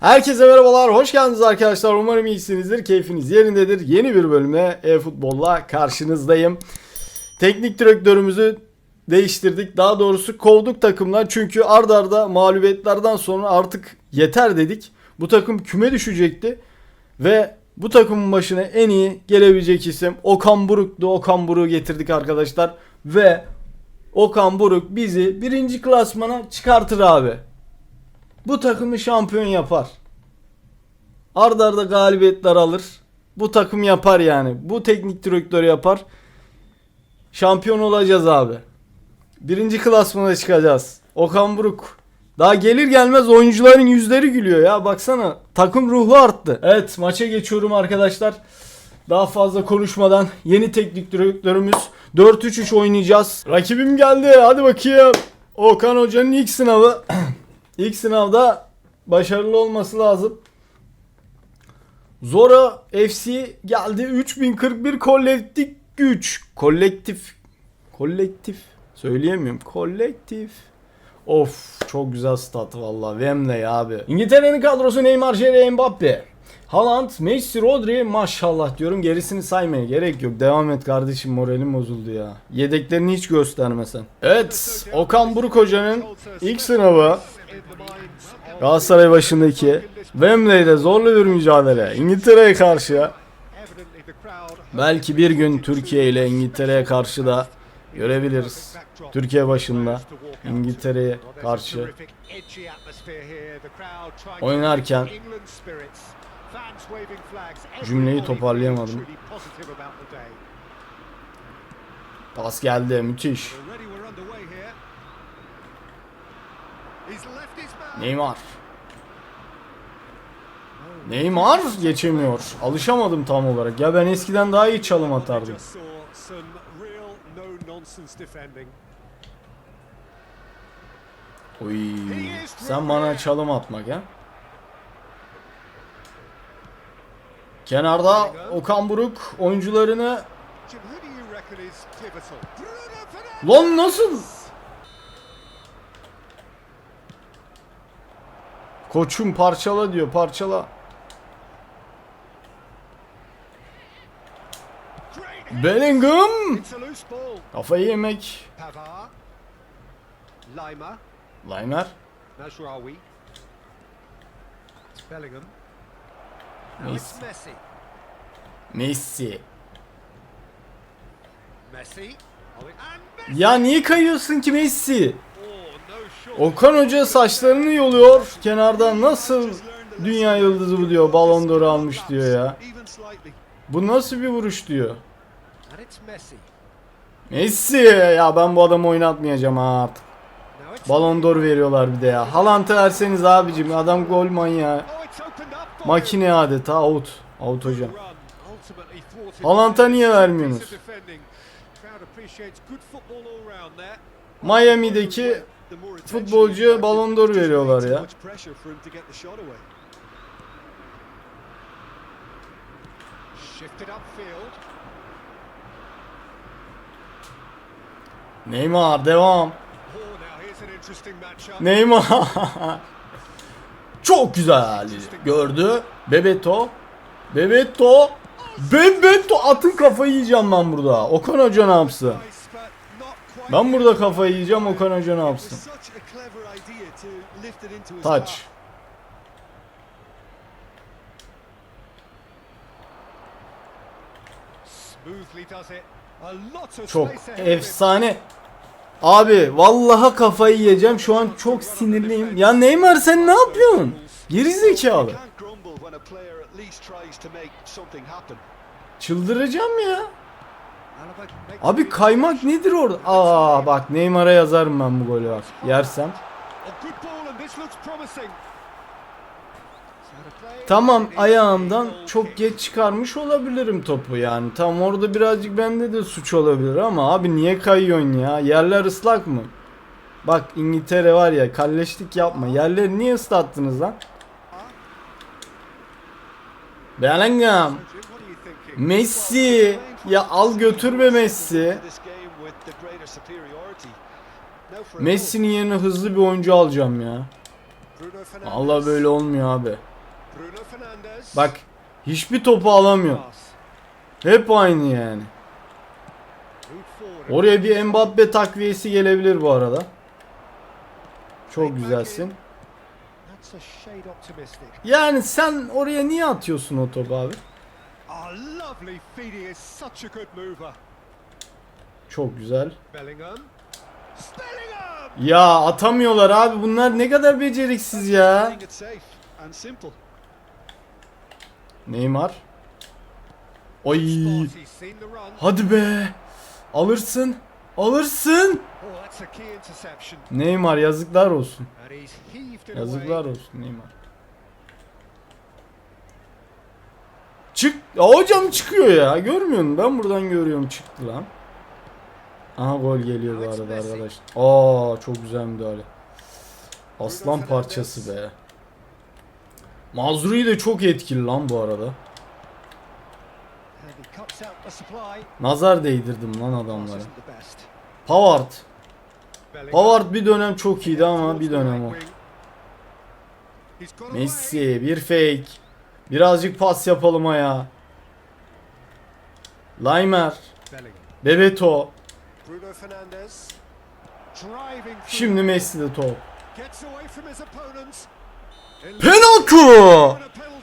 Herkese merhabalar, hoş geldiniz arkadaşlar. Umarım iyisinizdir, keyfiniz yerindedir. Yeni bir bölümle e-futbolla karşınızdayım. Teknik direktörümüzü değiştirdik. Daha doğrusu kovduk takımdan. Çünkü ard arda mağlubiyetlerden sonra artık yeter dedik. Bu takım küme düşecekti. Ve bu takımın başına en iyi gelebilecek isim Okan Buruk'tu. Okan Buruk'u getirdik arkadaşlar. Ve Okan Buruk bizi birinci klasmana çıkartır abi. Bu takımı şampiyon yapar. Arda arda galibiyetler alır. Bu takım yapar yani. Bu teknik direktör yapar. Şampiyon olacağız abi. Birinci klasmana çıkacağız. Okan Buruk. Daha gelir gelmez oyuncuların yüzleri gülüyor ya. Baksana takım ruhu arttı. Evet maça geçiyorum arkadaşlar. Daha fazla konuşmadan yeni teknik direktörümüz 4-3-3 oynayacağız. Rakibim geldi. Hadi bakayım. Okan Hoca'nın ilk sınavı. İlk sınavda başarılı olması lazım. Zora FC geldi 3041 kolektif güç. Kolektif. Kolektif. Söyleyemiyorum. Kolektif. Of çok güzel stat valla. Wembley abi. İngiltere'nin kadrosu Neymar, Jerry, Mbappe. Haaland, Messi, Rodri maşallah diyorum gerisini saymaya gerek yok. Devam et kardeşim moralim bozuldu ya. Yedeklerini hiç göstermesen. Evet Okan Buruk Hoca'nın ilk sınavı Galatasaray başındaki Wembley'de zorlu bir mücadele. İngiltere'ye karşı. Belki bir gün Türkiye ile İngiltere'ye karşı da görebiliriz. Türkiye başında İngiltere'ye karşı oynarken cümleyi toparlayamadım. Pas geldi müthiş. Neymar. Neymar geçemiyor. Alışamadım tam olarak. Ya ben eskiden daha iyi çalım atardım. Oy. Sen bana çalım atmak ha? Kenarda Okan Buruk oyuncularını Lan nasıl? Koçum parçala diyor parçala. Bellingham kafayı yemek. It's Bellingham. Messi. Messi. Messi. Ya niye kayıyorsun ki Messi? Oh. Okan Hoca saçlarını yoluyor. Kenardan nasıl dünya yıldızı bu diyor. Balon d'Or almış diyor ya. Bu nasıl bir vuruş diyor. Messi. Ya ben bu adamı oynatmayacağım ha artık. Balon d'Or veriyorlar bir de ya. Haaland'ı verseniz abicim adam gol manyağı. Oh, it's opened up for Makine adeta out. Out hocam. Haaland'a niye vermiyorsunuz? Miami'deki futbolcuya Ballon d'Or veriyorlar ya. Neymar devam. Oh. Neymar. Çok güzel. Gördü. Bebeto. Bebeto. Bebeto atın kafayı yiyeceğim ben burada. Okan Hoca ne yapsın? Ben burada kafayı yiyeceğim Okan Hoca ne yapsın? of Çok efsane. Abi vallaha kafayı yiyeceğim. Şu an çok sinirliyim. Ya Neymar sen ne yapıyorsun? Geri zekalı. Çıldıracağım ya. Abi kaymak nedir orada? Aa bak Neymar'a yazarım ben bu golü bak. Yersem. A good ball and this looks promising. So to play Tamam ayağımdan çok geç çıkarmış olabilirim topu yani. Tam orada birazcık bende de suç olabilir ama abi niye kayıyorsun ya? Yerler ıslak mı? Bak İngiltere var ya kalleşlik yapma. Yerleri niye ıslattınız lan? Bellingham. Messi. Ya al götür be Messi. Messi'nin yerine hızlı bir oyuncu alacağım ya. Allah böyle olmuyor abi. Bak hiçbir topu alamıyor. Hep aynı yani. Oraya bir Mbappe takviyesi gelebilir bu arada. Çok güzelsin. Yani sen oraya niye atıyorsun o topu abi? Çok güzel. Ya atamıyorlar abi. Bunlar ne kadar beceriksiz ya. Playing it safe and simple. Neymar. Oy. Hadi be. Alırsın. Alırsın. Neymar yazıklar olsun. Yazıklar olsun Neymar. Çık. Ya hocam çıkıyor ya. Görmüyor musun? Ben buradan görüyorum çıktı lan. Aha gol geliyor bu arada arkadaş. Aa çok güzel müdahale. Aslan parçası be. Mazrui de çok etkili lan bu arada. Nazar değdirdim lan adamlara. Pavard. Pavard bir dönem çok iyiydi ama bir dönem o. Messi bir fake. Birazcık pas yapalım aya. Laimer. Bebeto. Şimdi Messi de top. Penaltı!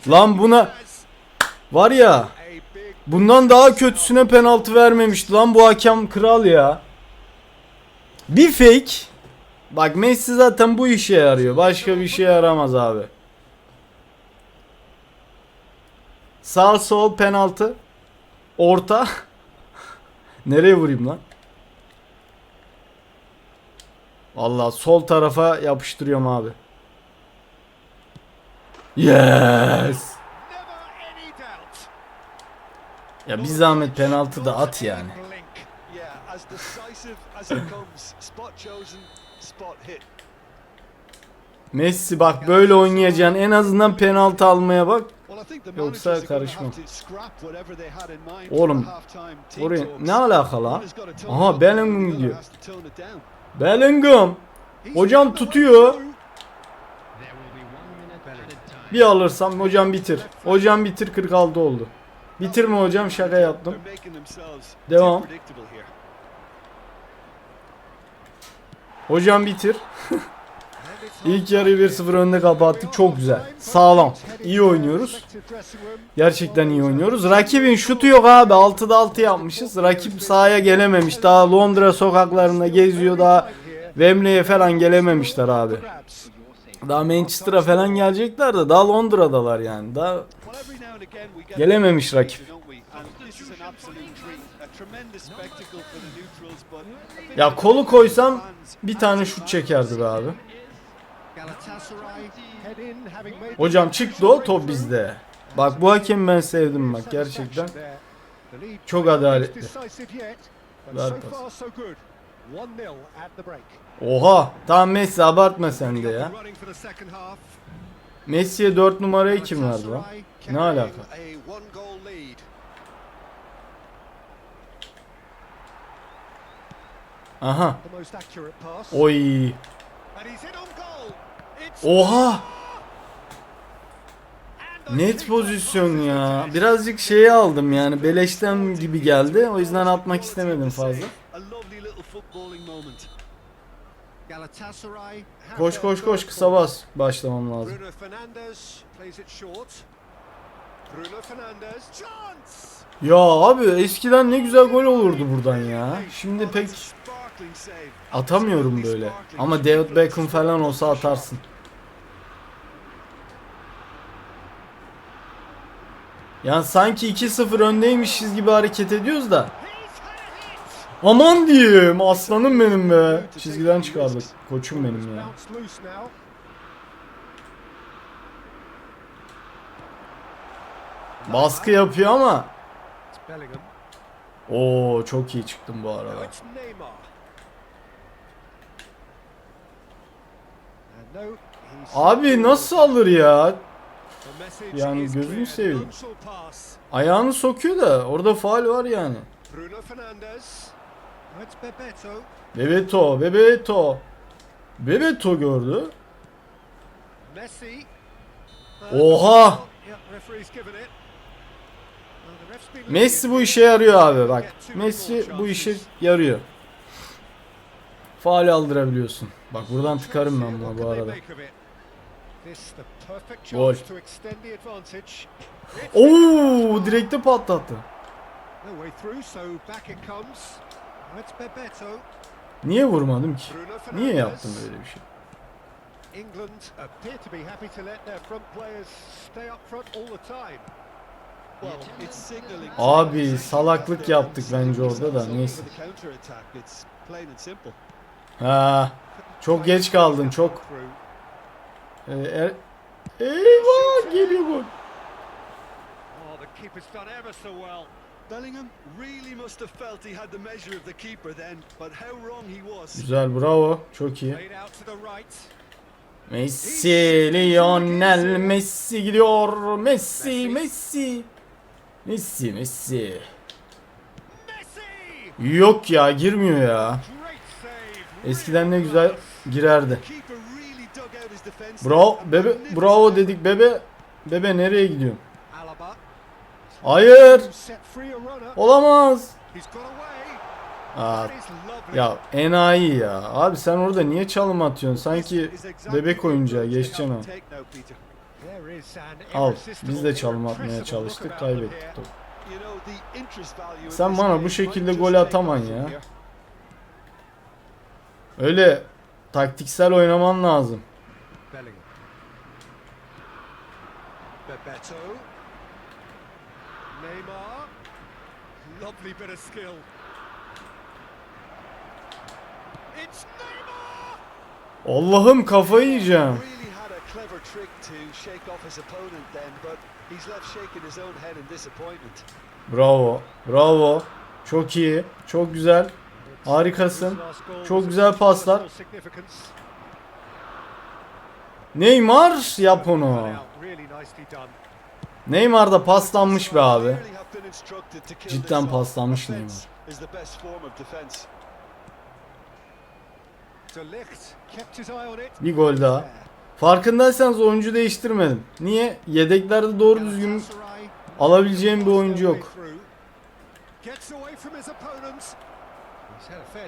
Lan buna var ya bundan daha kötüsüne penaltı vermemişti lan bu hakem kral ya. Bir fake. Bak Messi zaten bu işe yarıyor. Başka bir şey yaramaz abi. Sağ sol penaltı. Orta. Nereye vurayım lan? Vallahi sol tarafa yapıştırıyorum abi. Yes. Ya bir zahmet penaltı da at yani. Messi bak böyle oynayacaksın. En azından penaltı almaya bak. Yoksa mind Oğlum, Oraya ne alaka la? One has gotta tone Aha Bellingham gidiyor. Bellingham. Hocam tutuyor. Bir alırsam hocam bitir. Hocam bitir 46 oldu. Bitirme hocam şaka yaptım. Devam. Hocam bitir. İlk yarıyı 1-0 önde kapattık. Çok güzel. Sağlam. İyi oynuyoruz. Gerçekten iyi oynuyoruz. Rakibin şutu yok abi. 6'da 6 yapmışız. Rakip sahaya gelememiş. Daha Londra sokaklarında geziyor. Daha Wembley'e falan gelememişler abi. Daha Manchester'a falan gelecekler de daha Londra'dalar yani. Daha Gelememiş rakip. ya kolu koysam bir tane şut çekerdi be abi. Hocam çıktı o top bizde. Bak bu hakemi ben sevdim bak gerçekten. Çok adaletli. Ver pas. Oha tam Messi abartma sen de ya. Messi'ye 4 numarayı kim verdi lan? Ne alaka? Aha. Oy. Oha. Net pozisyon ya. Birazcık şeyi aldım yani beleşten gibi geldi. O yüzden atmak istemedim fazla. Koş koş koş kısa bas. Başlamam lazım. Bruno Fernandes plays it short. Bruno Fernandes chance. Ya abi eskiden ne güzel gol olurdu buradan ya. Şimdi pek atamıyorum böyle. Ama David Beckham falan olsa atarsın. Yani sanki 2-0 öndeymişiz gibi hareket ediyoruz da. He's had a hit. Aman diyeyim aslanım benim be. Çizgiden çıkardık. Koçum benim ya. Baskı yapıyor ama. Oo çok iyi çıktım bu arada. Abi nasıl alır ya? Yani gözünü seveyim. Ayağını sokuyor da orada faal var yani. Bruno Fernandes. Bebeto. Bebeto, Bebeto. Bebeto gördü. Messi. Oha! Messi bu işe yarıyor abi bak. Messi bu işe yarıyor. Faal aldırabiliyorsun. Bak buradan tıkarım ben buna bu arada. Gol. Oo, direkte patlattı. Niye vurmadım ki? Niye yaptım öyle bir şey? England appear to be happy to let their front players stay up front all the time. Abi salaklık yaptık bence orada da neyse. Ha, çok geç kaldın çok. Ee, er... Eyvah geliyor gol. The keeper's done ever so well. Bellingham really must have felt he had the measure of the keeper then, but how wrong he was. Güzel bravo çok iyi. Messi, Lionel Messi gidiyor. Messi, Messi. Messi, Messi. Yok ya girmiyor ya. Eskiden ne güzel girerdi. Bravo bebe bravo dedik bebe. Bebe nereye gidiyorsun? Hayır. Olamaz. Aa, ya enayi ya. Abi sen orada niye çalım atıyorsun? Sanki bebek oyuncağı geçeceksin an Al biz de çalım atmaya çalıştık kaybettik topu. Sen bana bu şekilde gol ataman ya. Öyle taktiksel oynaman lazım. Bebeto. Neymar. Lovely bit of skill. It's Neymar! Allah'ım kafayı yiyeceğim. Really had a clever trick to shake off his opponent then, but he's left shaking his own head in disappointment. Bravo. Bravo. Çok iyi. Çok güzel. Harikasın. Çok güzel paslar. Neymar yap onu. Neymar da paslanmış be abi. Cidden paslanmış it. Bir gol daha. Farkındaysanız oyuncu değiştirmedim. Niye? Yedeklerde doğru düzgün alabileceğim bir oyuncu yok.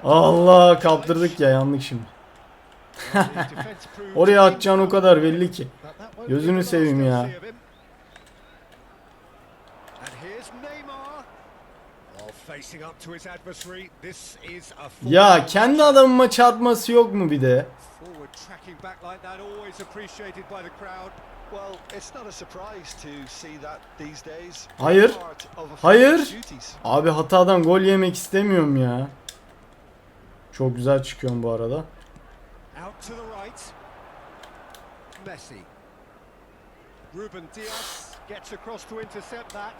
Allah kaptırdık ya yandık şimdi. Oraya atacağın o kadar belli ki. Gözünü seveyim ya. And here's Neymar. Oh, facing up to his adversary. This is a full Ya kendi adamıma çarpması yok mu bir de? Hayır. Hayır. Abi hatadan gol yemek istemiyorum ya. Çok güzel çıkıyorum bu arada. Ruben Diaz gets across to intercept that.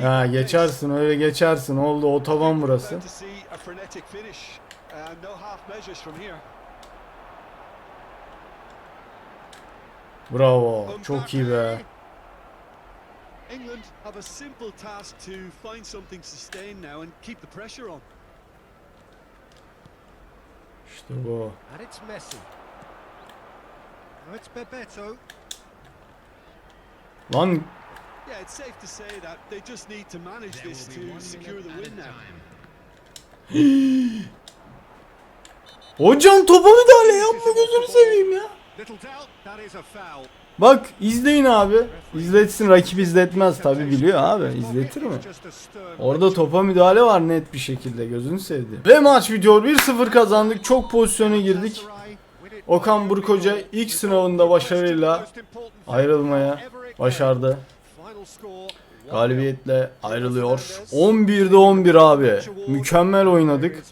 Ha geçersin öyle geçersin. Oldu otoban pace. burası. Bravo. Çok iyi be. England have a simple task to find something sustained now and keep the pressure on. İşte bu. And it's Messi. Now it's Bebeto. Lan Yeah, it's safe to say that they just need to manage this to secure the win now. hocam topa müdahale yapma gözünü seveyim ya. Bak izleyin abi. İzletsin rakip izletmez tabi biliyor abi. İzletir mi? Orada topa müdahale var net bir şekilde gözünü sevdi. Ve maç bitiyor 1-0 kazandık. Çok pozisyona girdik. Okan Buruk Hoca ilk sınavında başarıyla ayrılmaya başardı. Galibiyetle ayrılıyor. 11'de 11 abi. Mükemmel oynadık.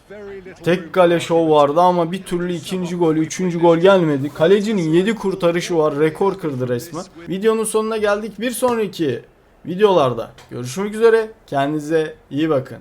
Tek kale şov vardı ama bir türlü ikinci gol, üçüncü gol gelmedi. Kalecinin 7 kurtarışı var. Rekor kırdı resmen. Videonun sonuna geldik. Bir sonraki videolarda görüşmek üzere. Kendinize iyi bakın.